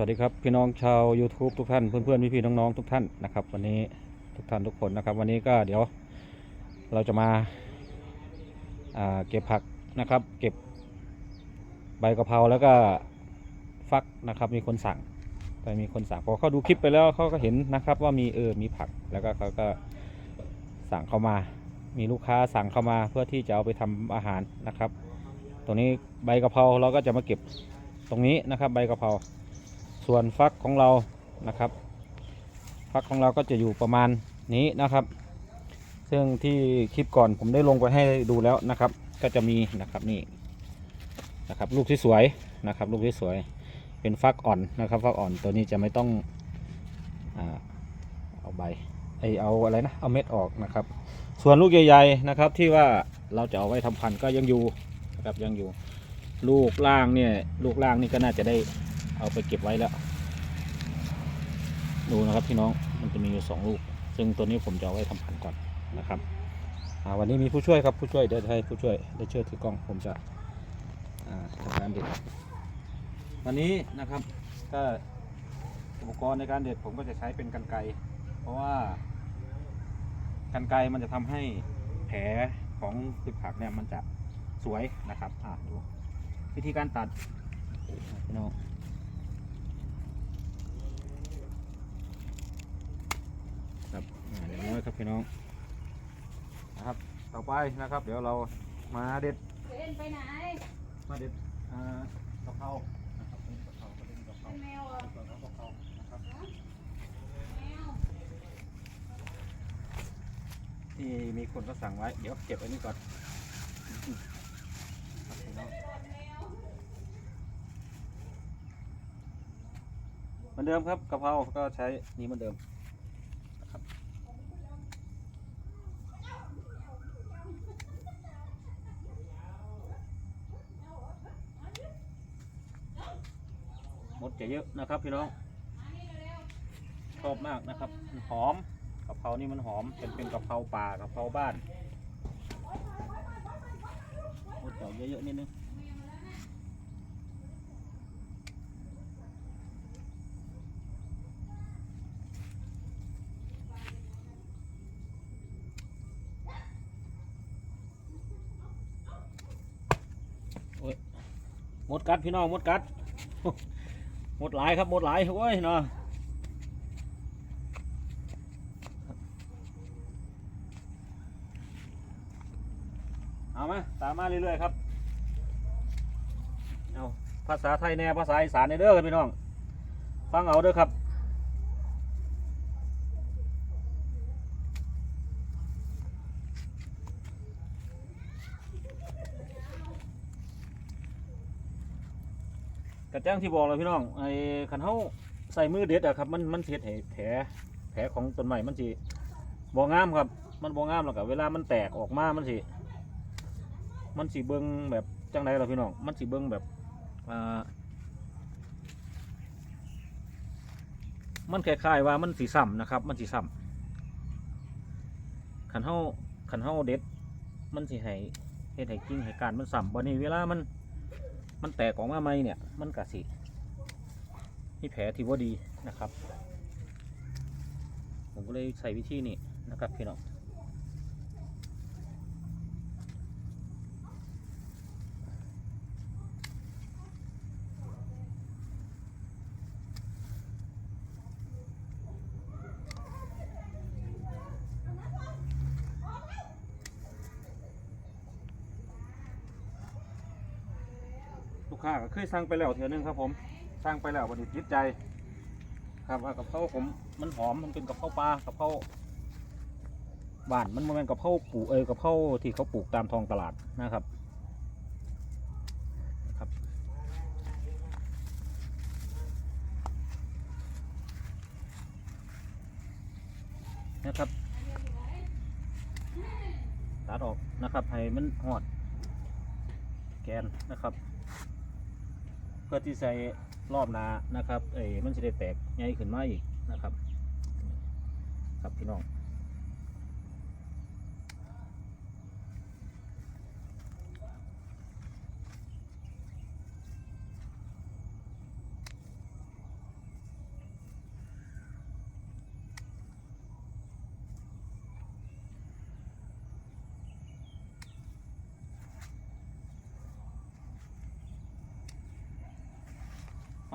วัสดีครับพี่น้องชาว YouTube ทุกท่านเพื่อนๆพี่ๆน้องๆทุกท่านนะครับ วันนี้ทุกท่านทุกคนนะครับ วันนี้ก็เดี๋ยวเราจะมาาเก็บผักนะครับ เก็บใบกะเพราแล้วก็ฟักนะครับมีคนสั่งไปมีคนสั่งพอเขาดูคลิปไปแล้วเขาก็เห็นนะครับ ว่ามีเออมีผักแล้วก็เขาก็สั่งเข้ามา มีลูกค้าสั่งเข้ามาเพื่อที่จะเอาไปทำอาหารนะครับ ตรงนี้ใบกะเพราเราก็จะมาเก็บตรงนี้นะครับ ใบกะเพรา ส่วนฟักของเรานะครับฟักของเราก็จะอยู่ประมาณนี้นะครับ ซึ่งที่คลิปก่อนผมได้ลงไปให้ดูแล้วนะครับ ก็จะมีนะครับนี่นะครับลูกที่สวยนะครับ ลูกที่สวยเป็นฟักอ่อนนะครับฟักอ่อนตัวนี้จะไม่ต้องอเอาใบไอเอาอะไรนะเอาเม็ดออกนะครับ ส่วนลูกใหญ่ๆนะครับที่ว่าเราจะเอาไว้ทำพันธุ์ก็ยังอยู่นะครับยังอยู่ ลูกล่างเนี่ยลูกล่างนี่ก็น่าจะได้ เอาไปเก็บไว้แล้ว ดูนะครับพี่น้องมันจะมีอยู่สองลูก ซึ่งตัวนี้ผมจะเอาไว้ทำพันธุ์ก่อนนะครับวันนี้มีผู้ช่วยครับผู้ช่วยเดี๋ยวให้ผู้ช่วยได้เชิญถือกล้องผมจะทำการเด็ดวันนี้นะครับก็อุปกรณ์ในการเด็ดผมก็จะใช้เป็นกันไกเพราะว่ากันไกมันจะทำให้แผลของพืชผักเนี่ยมันจะสวยนะครับอ่าดูวิธีการตัดพี่น้องครับอ่าเดี๋ยวน้อยครับ พี่น้องนะครับต่อไปนะครับ เดี๋ยวเรามาเด็ดเล่นไปไหน มาเด็ดอ่ากะเพรานะครับเป็นกะเพราก็เป็นกะเพราเป็นแมวเหรอส่วนของกะเพรานะครับแมวที่มีคนก็สั่งไว้ เดี๋ยวเก็บไว้นี่ก่อนครับพี่น้องเหมือนเดิมครับกะเพราก็ใช้นี้เหมือนเดิมนะครับม ดจะเยอะนะครับพี่น้องชอบมากนะครับหอมกะเพรานี่มันหอมเป็นเป็นกะเพราป่ากะเพราบ้านมดจะเยอะๆนิดนึงมดกัดพี่น้องมดกัด หมดหลายครับหมดหลายโอ้ยเนาะเอามาตามมาเรื่อยๆครับเอาภาษาไทยแน่ภาษาอีสานในเด้อกันพี่น้อง ฟังเอาเด้อครับ กระจ้างที่บอกเลยพี่น้องไอ้ขันเฮาใส่มือเด็ดอะครับ มันมันเสียให้แผลแผลของต้นใหม่มันสิบ่งามครับ มันบ่งามแล้วก็เวลามันแตกออกมามันสิมันสีเบิงแบบจังไรล่ะพี่น้อง มันสีเบิงแบบอ่ามันคล้ายๆว่ามันสีซ้ำนะครับ มันสีซ้ำขันเฮาขันเฮาเด็ด มันสีให้เฮ็ดให้กิ่งให้การมันซ้ำวันนี้เวลามัน มันแตกออกมาไหม่เนี่ย มันกระสิมีแผลที่ว่าดีนะครับ ผมก็เลยใส่วิธีนี้นะครับพี่น้อง กค้าก็เคยสั่งไปแล้วเถื่อนึงครับผมสั่งไปแล้ววันนี้ติดใจ ครับว่ากับเพราผมมันหอมมันเป็นกับเพราปลากับเพราบ้านมันมันกับเพราปลูกเออกับเพราที่เขาปลูกตามท้องตลาดนะครับนะครับนะครับตัดออกนะครับให้มันหอดแกนนะครับ เพื่อที่ใส่รอบนานะครับเอ้มันจะได้แตกใหญ่ขึ้นมาอีกนะครับ ครับพี่น้อง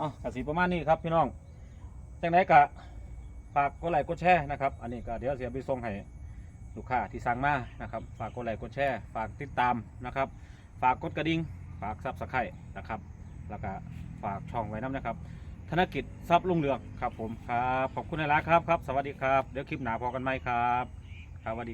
อ๋อกสีประมาณนี้ครับพี่น้องจังไดกะฝากกดไลค์กดแชร์นะครับ อันนี้ก็เดี๋ยวเสียไปส่งให้ลูกค้าที่สั่งมานะครับ ฝากกดไลค์กดแชร์ ฝากติดตามนะครับ ฝากกดกระดิ่ง ฝากซับสไครต์นะครับ แล้วก็ฝากช่องไว้น้ำนะครับ ธนกิจทรัพย์ลุงเรืองครับผมครับ ขอบคุณในร้านครับครับ สวัสดีครับ เดี๋ยวคลิปหนาพอกันไหมครับ ครับสวัสดี